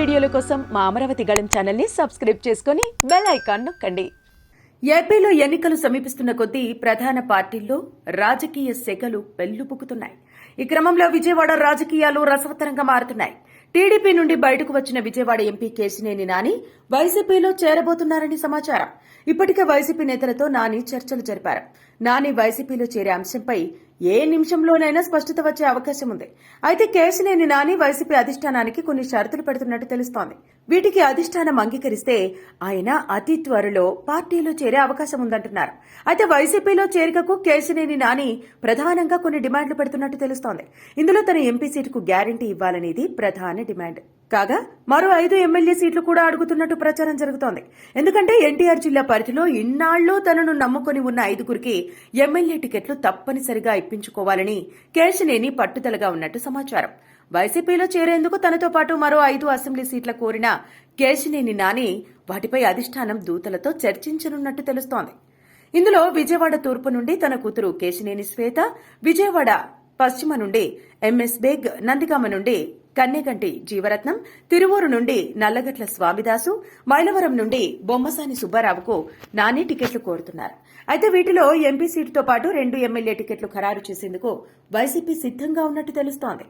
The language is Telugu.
కోసం మా అమరావతి గళం ఛానల్ని సబ్స్క్రైబ్ చేసుకుని బెల్ ఐకాన్ నొక్కండి. ఏపీలో ఎన్నికలు సమీపిస్తున్న కొద్దీ ప్రధాన పార్టీల్లో రాజకీయ సెగలు పెళ్ళుపుకుతున్నాయి ఈ క్రమంలో విజయవాడ రాజకీయాలు రసవత్తరంగా మారుతున్నాయి. టీడీపీ నుండి బయటకు వచ్చిన విజయవాడ ఎంపీ కేశినేని నాని వైసీపీలో చేరబోతున్నారని సమాచారం. ఇప్పటికే వైసీపీ నేతలతో నాని చర్చలు జరిపారు. నాని వైసీపీలో చేరే అంశంపై ఏ నిమిషంలోనైనా స్పష్టత వచ్చే అవకాశం ఉంది. అయితే కేశినేని నాని వైసీపీ అధిష్టానానికి కొన్ని షరతులు పెడుతున్నట్టు తెలుస్తోంది. వీటికి అధిష్టానం అంగీకరిస్తే ఆయన అతి త్వరలో పార్టీలో చేరే అవకాశం ఉందంటున్నారు. అయితే వైసీపీలో చేరికకు కేశినేని నాని ప్రధానంగా కొన్ని డిమాండ్లు పెడుతున్నట్టు తెలుస్తోంది. ఇందులో తన ఎంపీ సీటుకు గ్యారంటీ ఇవ్వాలనేది ప్రధాన డిమాండ్. కాగా మరో ఐదు ఎమ్మెల్యే సీట్లు కూడా అడుగుతున్నట్టు ప్రచారం జరుగుతోంది. ఎందుకంటే ఎన్టీఆర్ జిల్లా పరిధిలో ఇన్నాళ్ళు తనను నమ్ముకొని ఉన్న ఐదుగురికి ఎమ్మెల్యే టికెట్లు తప్పనిసరిగా ఇప్పించుకోవాలని కేశినేని పట్టుదలగా ఉన్నట్టు సమాచారం. వైసీపీలో చేరేందుకు తనతో పాటు మరో ఐదు అసెంబ్లీ సీట్ల కోరిన కేశినేని నాని వాటిపై అధిష్టానం దూతలతో చర్చించనున్నట్టు తెలుస్తోంది. ఇందులో విజయవాడ తూర్పు నుండి తన కూతురు కేశినేని శ్వేత విజయవాడ పశ్చిమ నుండి ఎంఎస్ బేగ్ నందిగామ నుండి కన్నెగంటి జీవరత్నం తిరువూరు నుండి నల్లగట్ల స్వామిదాసు మైలవరం నుండి బొమ్మసాని సుబ్బారావుకు నాని టికెట్లు కోరుతున్నారు. అయితే వీటిలో ఎంపీ సీటుతో పాటు రెండు ఎమ్మెల్యే టికెట్లు ఖరారు చేసేందుకు వైసీపీ సిద్ధంగా ఉన్నట్టు తెలుస్తోంది.